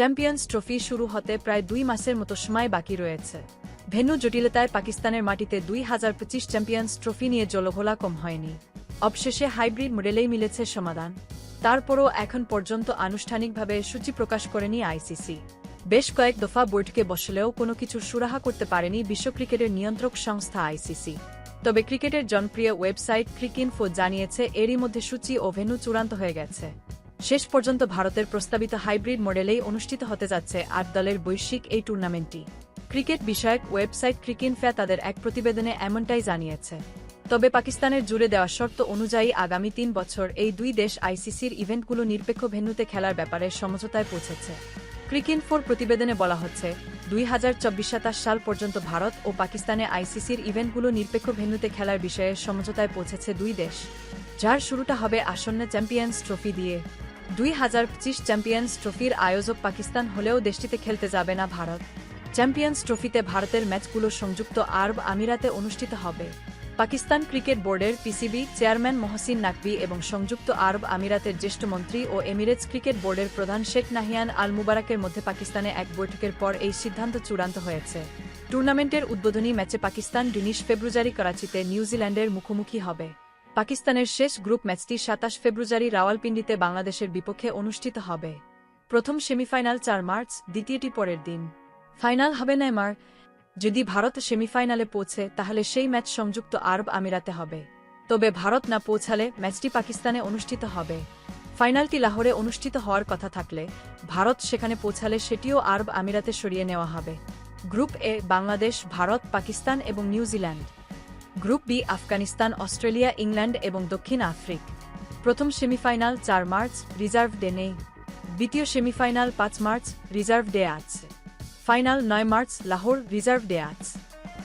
Champions trophy শুরু হতে প্রায় দুই মাসের মতো সময় বাকি রয়েছে। ভেন্যু জটিলতায় পাকিস্তানের মাটিতে দুই হাজার পঁচিশ চ্যাম্পিয়ন্স ট্রফি নিয়ে জলঘোলা কম হয়নি। অবশেষে হাইব্রিড মডেলেই মিলেছে সমাধান। তারপরও এখন পর্যন্ত আনুষ্ঠানিকভাবে সূচি প্রকাশ করেনি আইসিসি। বেশ কয়েক দফা বৈঠকে বসলেও কোনো কিছুর সুরাহা করতে পারেনি বিশ্ব ক্রিকেটের নিয়ন্ত্রক সংস্থা আইসিসি। তবে ক্রিকেটের জনপ্রিয় ওয়েবসাইট ক্রিকইনফো জানিয়েছে, এরই মধ্যে সূচি ও ভেন্যু চূড়ান্ত হয়ে গেছে। শেষ পর্যন্ত ভারতের প্রস্তাবিত হাইব্রিড মডেলেই অনুষ্ঠিত হতে যাচ্ছে আট দলের বৈশ্বিক এই টুর্নামেন্টটি। ক্রিকেট বিষয়ক ওয়েবসাইট ক্রিকিনফ্যা তাদের এক প্রতিবেদনে এমনটাই জানিয়েছে। তবে পাকিস্তানের জুড়ে দেওয়া শর্ত অনুযায়ী আগামী তিন বছর এই দুই দেশ আইসিসির ইভেন্টগুলো নিরপেক্ষ ভেন্যুতে খেলার ব্যাপারে সমঝোতায় পৌঁছেছে। ক্রিকিন ফোর প্রতিবেদনে বলা হচ্ছে, দুই হাজার চব্বিশ সাতাশ সাল পর্যন্ত ভারত ও পাকিস্তানে আইসিসির ইভেন্টগুলো নিরপেক্ষ ভেন্যুতে খেলার বিষয়ে সমঝোতায় পৌঁছেছে দুই দেশ। যার শুরুটা হবে আসন্ন চ্যাম্পিয়ন্স ট্রফি দিয়ে। দুই হাজার পঁচিশ চ্যাম্পিয়ন্স ট্রফির আয়োজক পাকিস্তান হলেও দেশটিতে খেলতে যাবে না ভারত। চ্যাম্পিয়ন্স ট্রফিতে ভারতের ম্যাচগুলো সংযুক্ত আরব আমিরাতে অনুষ্ঠিত হবে। পাকিস্তান ক্রিকেট বোর্ডের পিসিবি, চেয়ারম্যান মহসিন নাকভি এবং সংযুক্ত আরব আমিরাতের জ্যেষ্ঠ মন্ত্রী ও এমিরেটস ক্রিকেট বোর্ডের প্রধান শেখ নাহিয়ান আল মুবারকের মধ্যে পাকিস্তানে এক বৈঠকের পর এই সিদ্ধান্ত চূড়ান্ত হয়েছে। টুর্নামেন্টের উদ্বোধনী ম্যাচে পাকিস্তান উনিশ ফেব্রুয়ারি করাচিতে নিউজিল্যান্ডের মুখোমুখি হবে। পাকিস্তানের শেষ গ্রুপ ম্যাচটি সাতাশ ফেব্রুয়ারি রাওয়ালপিন্ডিতে বাংলাদেশের বিপক্ষে অনুষ্ঠিত হবে। প্রথম সেমিফাইনাল চার মার্চ, দ্বিতীয়টি পরের দিন। ফাইনাল হবে নেমার যদি ভারত সেমিফাইনালে পৌঁছে, তাহলে সেই ম্যাচ সংযুক্ত আরব আমিরাতে হবে। তবে ভারত না পৌঁছালে ম্যাচটি পাকিস্তানে অনুষ্ঠিত হবে। ফাইনালটি লাহোরে অনুষ্ঠিত হওয়ার কথা থাকলে, ভারত সেখানে পৌঁছালে সেটিও আরব আমিরাতে সরিয়ে নেওয়া হবে। গ্রুপ এ, বাংলাদেশ, ভারত, পাকিস্তান এবং New Zealand. Group B, Afghanistan, Australia, England এবং দক্ষিণ আফ্রিক। প্রথম সেমিফাইনাল চার মার্চ, রিজার্ভ ডে নেই। দ্বিতীয় সেমিফাইনাল পাঁচ মার্চ, রিজার্ভ ডে আছে। ফাইনাল নয় মার্চ, লাহোর, রিজার্ভ ডে আছে।